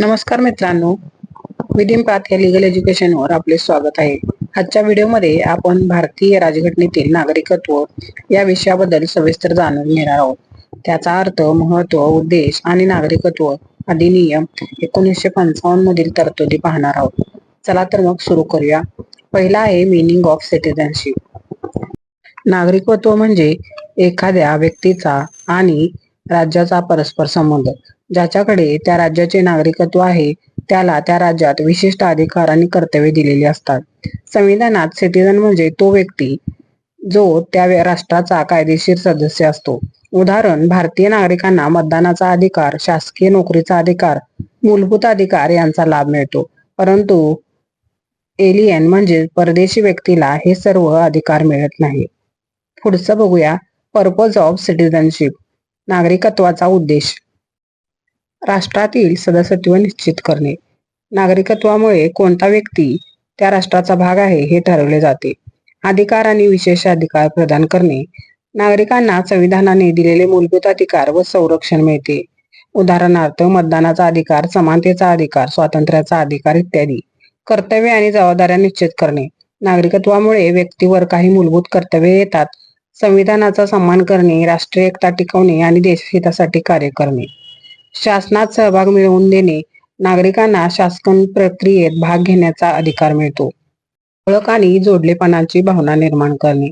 नमस्कार मित्रांनो. Within path या लिगल एज्युकेशनवर आपले स्वागत आहे. आजच्या व्हिडिओमध्ये आपण भारतीय राजघटनेतील नागरिकत्व या विषयाबद्दल सविस्तर जाणून घेणार आहोत. त्याचा अर्थ महत्त्व उद्देश आणि नागरिकत्व अधिनियम एकोणीसशे पंचावन्न मधील तरतुदी पाहणार आहोत. चला तर मग सुरू करूया. पहिला आहे मिनिंग ऑफ सिटिझनशिप नागरिकत्व म्हणजे एखाद्या व्यक्तीचा आणि राज्याचा परस्पर संबंध. ज्याच्याकडे त्या राज्याचे नागरिकत्व आहे त्याला त्या राज्यात विशिष्ट अधिकार आणि कर्तव्ये दिलेली असतात. संविधानात सिटीजन म्हणजे तो व्यक्ती जो त्या राष्ट्राचा कायदेशीर सदस्य असतो. उदाहरण भारतीय नागरिकांना मतदानाचा अधिकार शासकीय नोकरीचा अधिकार मूलभूत अधिकार यांचा लाभ मिळतो. परंतु एलियन म्हणजे परदेशी व्यक्तीला हे सर्व अधिकार मिळत नाही. पुढचं बघूया. पर्पज ऑफ सिटीजनशिप नागरिकत्वाचा उद्देश. राष्ट्रातील सदस्यत्व निश्चित करणे. नागरिकत्वामुळे कोणता व्यक्ती त्या राष्ट्राचा भाग आहे हे ठरवले जाते. अधिकार आणि विशेष अधिकार प्रदान करणे. नागरिकांना संविधानाने दिलेले मूलभूत अधिकार व संरक्षण मिळते. उदाहरणार्थ मतदानाचा अधिकार समानतेचा अधिकार स्वातंत्र्याचा अधिकार इत्यादी. कर्तव्य आणि जबाबदाऱ्या निश्चित करणे. नागरिकत्वामुळे व्यक्तीवर काही मूलभूत कर्तव्ये येतात. संविधानाचा सन्मान करणे राष्ट्रीय एकता टिकवणे आणि देशहितासाठी कार्य करणे. शासनात सहभाग मिळवून देणे नागरिकांना शासन प्रक्रियेत भाग घेण्याचा अधिकार मिळतो. ओळख आणि जोडलेपणाची भावना निर्माण करणे.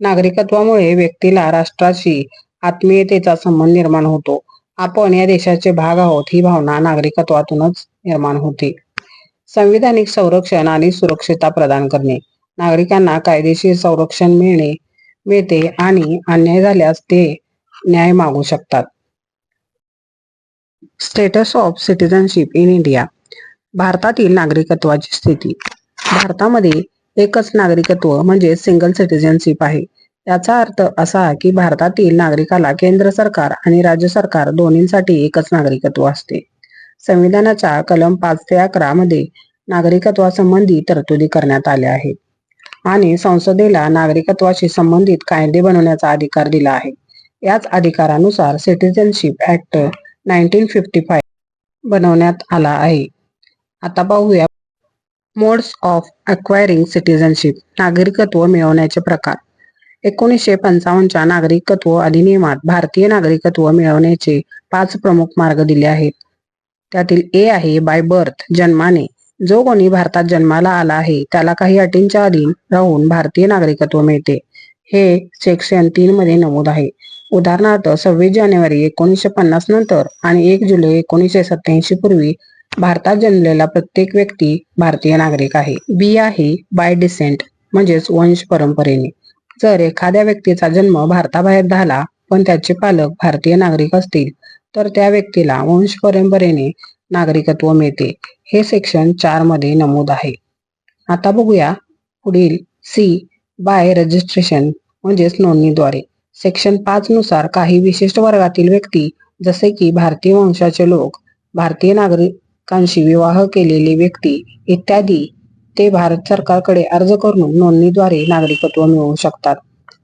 नागरिकत्वामुळे व्यक्तीला राष्ट्राशी आत्मीयतेचा संबंध निर्माण होतो. आपण या देशाचे भाग आहोत ही भावना नागरिकत्वातूनच निर्माण होते. संविधानिक संरक्षण आणि सुरक्षितता प्रदान करणे. नागरिकांना कायदेशीर संरक्षण मिळणे मिळते आणि अन्याय झाल्यास ते न्याय मागू शकतात. Status of citizenship in India भारतातील नागरिकत्वाची स्थिती. भारतामध्ये एकच नागरिकत्व म्हणजे सिंगल सिटिझनशिप आहे. याचा अर्थ असा की भारतातील नागरिकाला केंद्र सरकार आणि राज्य सरकार दोन्हींसाठी एकच नागरिकत्व असते. संविधानाच्या कलम पाच ते अकरा मध्ये नागरिकत्वासंबंधी तरतुदी करण्यात आल्या आहेत. आणि संसदेला नागरिकत्वाशी संबंधित कायदे बनवण्याचा अधिकार दिला आहे. याच अधिकारानुसार citizenship act nineteen fifty five बनवण्यात आला आहे. आता पाहूया. मोड्स ऑफ अक्वायरिंग सिटिझनशिप नागरिकत्व मिळवण्याचे प्रकार. एकोणीसशे पंचावन्नच्या नागरिकत्व अधिनियमात भारतीय नागरिकत्व मिळवण्याचे पाच प्रमुख मार्ग दिले आहेत. त्यातील ए आहे बाय बर्थ जन्माने. जो कोणी भारतात जन्माला आला आहे त्याला काही अटींच्या अधीन राहून भारतीय नागरिकत्व मिळते. हे सेक्शन तीन मध्ये नमूद आहे. उदाहरणार्थ सव्वीस जानेवारी एकोणीसशे पन्नास नंतर आणि एक जुलै एकोणीसशे सत्याऐंशी पूर्वी भारतात जन्मलेला प्रत्येक व्यक्ती भारतीय नागरिक आहे. बी आहे बाय डिसेंट म्हणजेच वंश परंपरेने. जर एखाद्या व्यक्तीचा जन्म भारताबाहेर झाला पण त्याचे पालक भारतीय नागरिक असतील तर त्या व्यक्तीला वंश परंपरेने नागरिकत्व मिळते. हे सेक्शन चारमध्ये नमूद आहे. आता बघूया पुढील सी बाय रजिस्ट्रेशन म्हणजेच नोंदणीद्वारे. सेक्शन पाच नुसार काही विशिष्ट वर्गातील व्यक्ती जसे की भारतीय वंशाचे लोक भारतीय नागरिकांशी विवाह केलेले व्यक्ती इत्यादी ते भारत सरकारकडे अर्ज करून नोंदणीद्वारे नागरिकत्व मिळवू शकतात.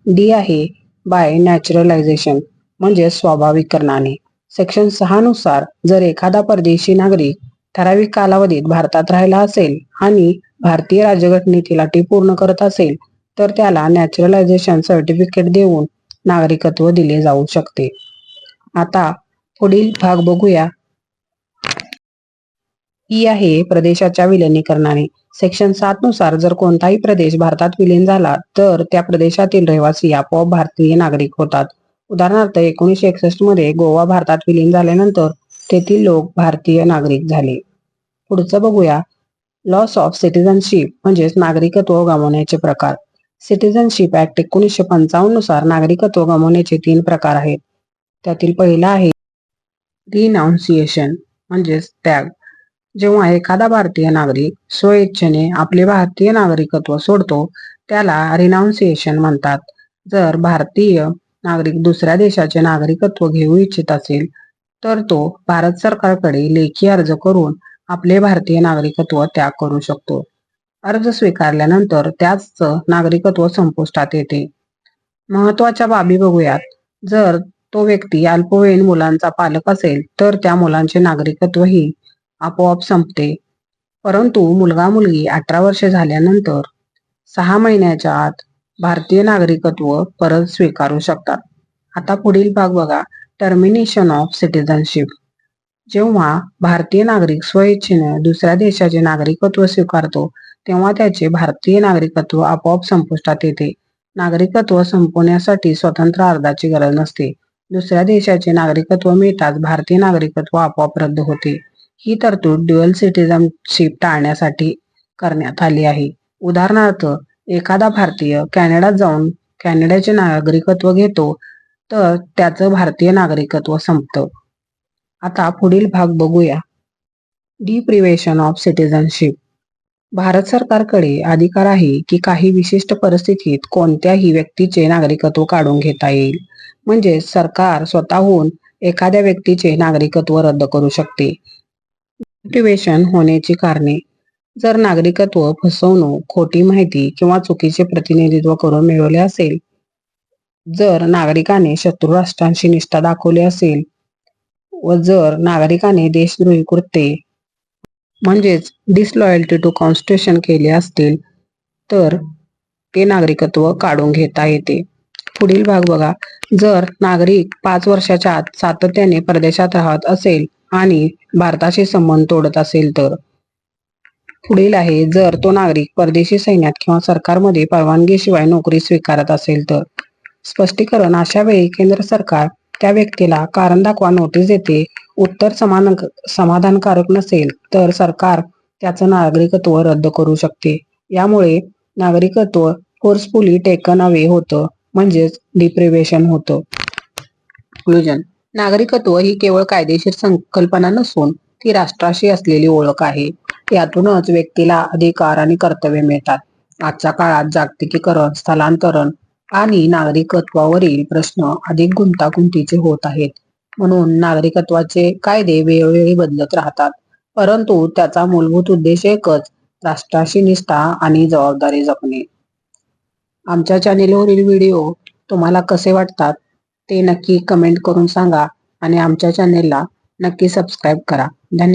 डी आहे बाय नॅचरलायझेशन म्हणजे स्वाभाविकरणाने सेक्शन सहा नुसार जर एखादा परदेशी नागरिक ठराविक कालावधीत भारतात राहिला असेल आणि भारतीय राज्यघटनेतील अटी पूर्ण करत असेल तर त्याला नॅचरलायझेशन सर्टिफिकेट देऊन नागरिकत्व दिले जाऊ शकते. आता पुढील भाग बघूया. ही आहे प्रदेशाच्या विलिनीकरणाने. सेक्शन सात नुसार जर कोणताही प्रदेश भारतात विलीन झाला तर त्या प्रदेशातील रहिवासी आपोआप भारतीय नागरिक होतात. उदाहरणार्थ एकोणीसशे एकसष्टमध्ये गोवा भारतात विलीन झाल्यानंतर तेथील लोक भारतीय नागरिक झाले. पुढचं बघूया. लॉस ऑफ सिटिझनशिप म्हणजेच नागरिकत्व गमावण्याचे प्रकार. सिटिझनशिप ऍक्ट एकोणीसशे पंचावन्ननुसार नागरिकत्व गमावण्याचे तीन प्रकार आहेत. त्यातील पहिला आहे रिनाऊन्सिएशन म्हणजेच त्याग. जेव्हा एखादा भारतीय नागरिक स्वेच्छेने आपले भारतीय नागरिकत्व सोडतो त्याला रिनाऊन्सिएशन म्हणतात. जर भारतीय नागरिक दुसऱ्या देशाचे नागरिकत्व घेऊ इच्छित असेल तर तो भारत सरकारकडे लेखी अर्ज करून आपले भारतीय नागरिकत्व त्याग करू शकतो. अर्ज स्वीकारल्यानंतर त्याच नागरिकत्व संपुष्टात येते. महत्त्वाच्या बाबी बघूयात. जर तो व्यक्ती अल्पवयीन मुलांचा पालक असेल तर त्या मुलांचे नागरिकत्वही आपोआप संपते. परंतु मुलगा मुलगी अठरा वर्षे झाल्यानंतर सहा महिन्याच्या आत भारतीय नागरिकत्व परत स्वीकारू शकतात. आता पुढील भाग बघा. टर्मिनेशन ऑफ सिटिझनशिप जेव्हा भारतीय नागरिक स्वइच्छेने दुसऱ्या देशाचे नागरिकत्व स्वीकारतो तेव्हा त्याचे भारतीय नागरिकत्व आपोआप संपुष्टात येते. नागरिकत्व संपवण्यासाठी स्वतंत्र अर्जाची गरज नसते. दुसऱ्या देशाचे नागरिकत्व मिळताच भारतीय नागरिकत्व आपोआप रद्द होते. ही तरतूद ड्युअल सिटिझनशिप टाळण्यासाठी करण्यात आली आहे. उदाहरणार्थ एखादा भारतीय कॅनडात जाऊन कॅनडाचे नागरिकत्व घेतो तर त्याचं भारतीय नागरिकत्व संपतं. आता पुढील भाग बघूया. डिप्रिवेशन ऑफ सिटिझनशिप भारत सरकारकडे अधिकार आहे की काही विशिष्ट परिस्थितीत कोणत्याही व्यक्तीचे नागरिकत्व काढून घेता येईल. म्हणजे सरकार स्वतःहून एखाद्या व्यक्तीचे नागरिकत्व रद्द करू शकते. डिप्रिवेशन होण्याची कारणे. जर नागरिकत्व फसवणूक खोटी माहिती किंवा चुकीचे प्रतिनिधित्व करून मिळवले असेल जर नागरिकाने शत्रू राष्ट्रांशी निष्ठा दाखवली असेल व जर नागरिकाने देशद्रोही कृत्ये म्हणजेच डिसलॉयल्टी टू कॉन्स्टिट्यूशन केले असतील तर ते नागरिकत्व काढून घेता येते. पुढील भाग बघा. जर नागरिक पाच वर्षाच्या आत सातत्याने परदेशात राहत असेल आणि भारताशी संबंध तोडत असेल तर. पुढील आहे जर तो नागरिक परदेशी सैन्यात किंवा सरकारमध्ये परवानगीशिवाय नोकरी स्वीकारत असेल तर. स्पष्टीकरण अशा वेळी केंद्र सरकार त्या व्यक्तीला कारण दाखवा नोटीस देते उत्तर समान समाधानकारक नसेल तर सरकार त्याचं नागरिकत्व रद्द करू शकते. यामुळे नागरिकत्व फोर्सफुली टेकन अवे होतं म्हणजेच डिप्रिवेशन होतं. नागरिकत्व ही केवळ कायदेशीर संकल्पना नसून ती राष्ट्राशी असलेली ओळख आहे. यातूनच व्यक्तीला अधिकार आणि कर्तव्य मिळतात. आजच्या काळात जागतिकीकरण स्थलांतरण आणि नागरिकत्वावरील प्रश्न अधिक गुंतागुंतीचे होत आहेत. म्हणून नागरिकत्वाचे कायदे वेळोवेळी बदलत राहतात. परंतु त्याचा मूलभूत उद्देश एकच राष्ट्राशी निष्ठा आणि जबाबदारी जपणे. आमच्या चॅनेलवरील व्हिडिओ तुम्हाला कसे वाटतात ते नक्की कमेंट करून सांगा आणि आमच्या चॅनेलला नक्की सबस्क्राईब करा. धन्यवाद.